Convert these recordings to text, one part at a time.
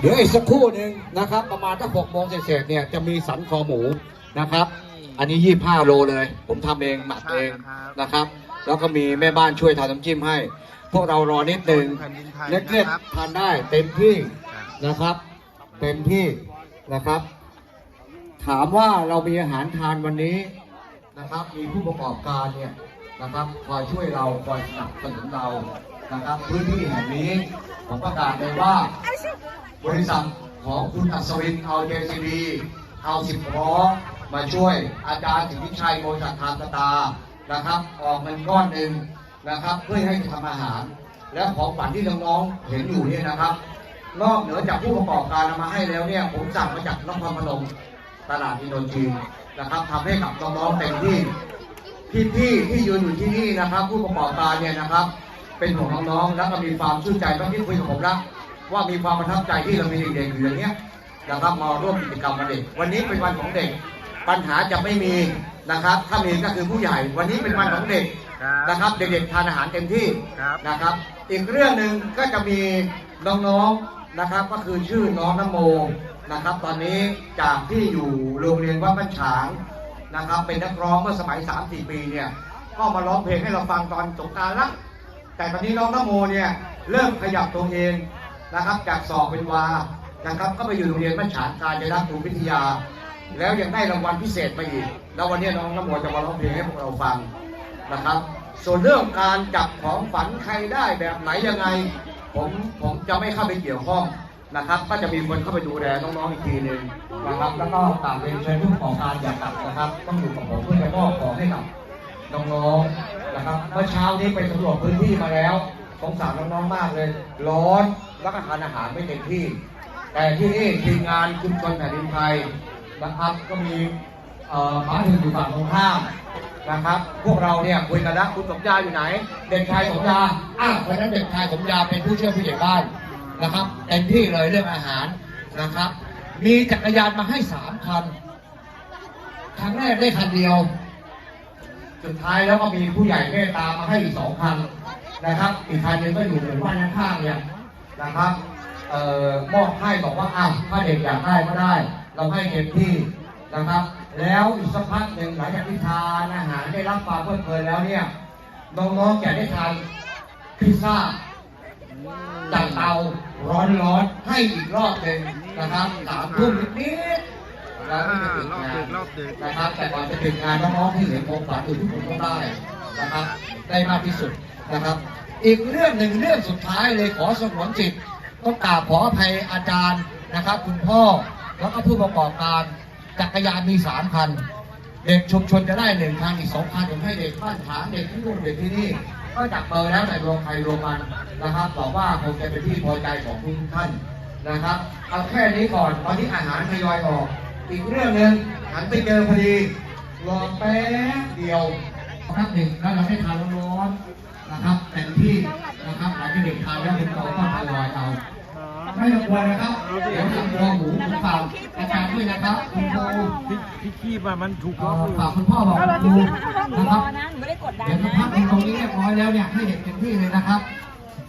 เดี๋ยวอีกสักครู่หนึ่งนะครับ ประมาณถ้าหกโมงเศษๆเนี่ยจะมีสันคอหมูนะครับ อันนี้ยี่ห้าโลเลย ผมทำเองหมักเองนะครับ แล้วก็มีแม่บ้านช่วยทำน้ำจิ้มให้ พวกเรารอนิดหนึ่งแผ่นดินไทยเล็กนะครับ ๆทานได้เต็มที่นะครับ เต็มที่นะครับ ถามว่าเรามีอาหารทานวันนี้นะครับ มีผู้ประกอบการเนี่ยนะครับคอยช่วยเราคอยสนับสนุนเรานะครับ พื้นที่แห่งนี้ผมประกาศเลยว่า บริษัทของคุณอัศวินเอาเจซีบีเอาสิบล้อมาช่วยอาจารย์สิทธิชัยโมจักทานตานะครับ ออกเงินก้อนหนึ่งนะครับ เพื่อให้ทำอาหาร และของฝันที่น้องๆเห็นอยู่เนี่ยนะครับ นอกเหนือจากผู้ประกอบการนำมาให้แล้วเนี่ยผมสั่งมาจากนครพนมตลาดอินโดจีนนะครับทำให้กับน้องๆเต็มที่พี่ๆที่ยืนอยู่ที่นี่นะครับ ผู้ประกอบการเนี่ยนะครับ เป็นของน้องๆแล้วก็มีความชื่นใจต้องที่คุยกับผมแล้ว ว่ามีความประทับใจที่เรามีเด็กๆอยู่อย่างเนี้ยนะครับมาร่วมกิจกรรมกับเด็ก วันนี้เป็นวันของเด็ก ปัญหาจะไม่มีนะครับ ถ้ามีก็คือผู้ใหญ่ วันนี้เป็นวันของเด็กครับนะครับ เด็กๆทานอาหารเต็มที่ครับนะครับ อีกเรื่องหนึ่งก็จะมีน้องๆนะครับ ก็คือชื่อน้องนโมนะครับ ตอนนี้จากที่อยู่โรงเรียนวัดบ้านฉางนะครับ เป็นนักร้องเมื่อสมัย 3-4 ปีเนี่ยก็มาร้องเพลงให้เราฟังตอนสงกรารละแต่ตอนนี้น้องนโมเนี่ยเริ่มขยับตัวเอง นะครับ จากสอบเป็นวานะครับก็ไปอยู่โรงเรียนบ้านฉางการจรักภูวิทยา แล้วยังได้รางวัลพิเศษมาอีก แล้ววันนี้น้องนโมจะมาร้องเพลงให้พวกเราฟังนะครับ ส่วนเรื่องการจับของฝันใครได้แบบไหนยังไง ผมผมจะไม่เข้าไปเกี่ยวข้องนะครับ ก็จะมีคนเข้าไปดูแลน้องๆอีกทีหนึ่งนะครับแล้วก็ตามเรียนเชิญผู้ประกอบการอย่ากลับนะครับ ต้องอยู่กับผมเพื่อจะมอบของให้กับน้องๆนะครับเมื่อเช้านี้ไปสำรวจพื้นที่มาแล้วสงสารน้องๆมากเลย ร้อน แล้วก็ทานอาหารไม่เต็มที่ แต่ที่นี่ทีมงานชุมชนแผ่นดินไทยนะครับก็มีหมาถึงอยู่ฝั่งตรงข้ามนะครับ พวกเราเนี่ยคุยกันแล้วคุณสมยาอยู่ไหน เด็กชายสมยาอ้าวเพราะนั้นเด็กชายสมยาเป็นผู้ช่วยผู้ใหญ่บ้านนะครับเต็มที่เลยเรื่องอาหารนะครับ มีจักรยานมาให้สามคันครั้งแรกได้คันเดียว สุดท้ายแล้วก็มีผู้ใหญ่เมตตามาให้อีกสองคันนะครับ อีกคันนึงก็อยู่หมู่บ้านข้างๆเนี่ย นะครับเอ่อมอบให้บอกว่าอ้าวถ้าเด็กอยากได้ก็ได้ เราให้เต็มที่นะครับ แล้วอีกสักพักหนึ่งหลังจากที่ทานอาหารได้รับความเพลิดเพลินแล้วเนี่ยน้องๆจะได้ทานพิซซ่าจากเตาร้อนๆให้อีกรอบหนึ่งนะครับสามทุ่มนิดๆแล้วก็จะถึงงานนะครับ แต่ก่อนจะถึงงานน้องๆที่เห็นโครงการอื่นทุกคนต้องได้นะครับ ได้มากที่สุดนะครับ อีกเรื่องหนึ่งเรื่องสุดท้ายเลยขอสงวนจิตต้องกราบขออภัยอาจารย์นะครับ คุณพ่อแล้วก็ผู้ประกอบการจักรยานมีสามคัน เด็กชุมชนจะได้หนึ่งคันอีกสองคันผมให้เด็กบ้านฉางเด็กที่นู่นเด็กที่นี่ก็จับเบอร์แล้วแต่รวมใครรวมมันนะครับบอกว่าคงจะเป็นที่พอใจของทุกท่านนะครับ เอาแค่นี้ก่อนตอนนี้อาหารทยอยออก อีกเรื่องหนึ่งหันไปเจอพอดีรอแป๊บเดียวครับหนึ่งแล้วเราให้ทานร้อน นะครับเต็มที่นะครับหลังจากเด็กทานแล้วเป็นโตก็ทยอยเอาไม่ต้องกลัวนะครับเดี๋ยวทำตัวหมูผมฝากอาจารย์ด้วยนะครับคุณครูพี่พี่ขี้มามันถูกเอ่ล็อกออยู่ฝากคุณพ่อบอกก็คุณเราครูที่หนูนะครรัอบนะหนูไม่ได้กดดันเดี๋ยวสักนะพักหนึ่งตรงนี้เรียบร้อยแล้วเนี่ยให้เด็กเต็มที่เลยนะครับ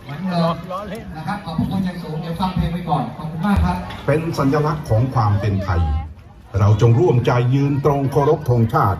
เหมือนเดิมล้อเล่นนะครับขอบพระคุณอย่างสูงเดี๋ยวฟังเพลงไปก่อนขอบคุณมากครับ เป็นสัญลักษณ์ของความเป็นไทย เราจงร่วมใจยืนตรงเคารพธงชาติ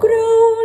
grown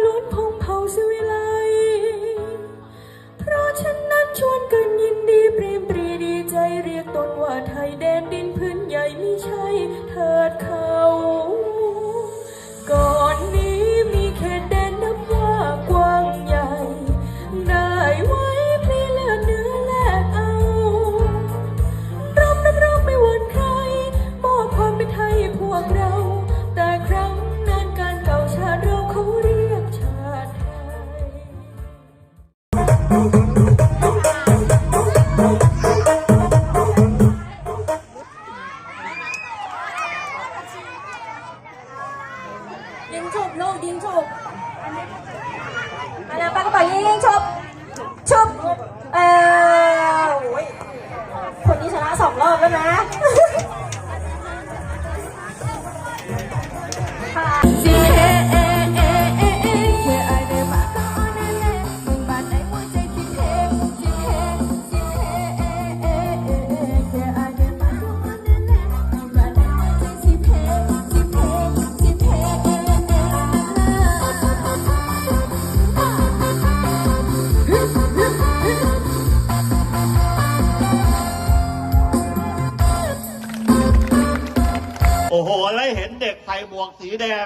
โอ้โหไล้เห็นเด็กใส่หมวกสีแดง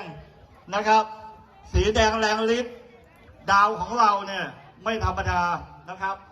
นะครับ สีแดงแรงฤทธิ์ดาวของเราเนี่ย ไม่ธรรมดานะครับ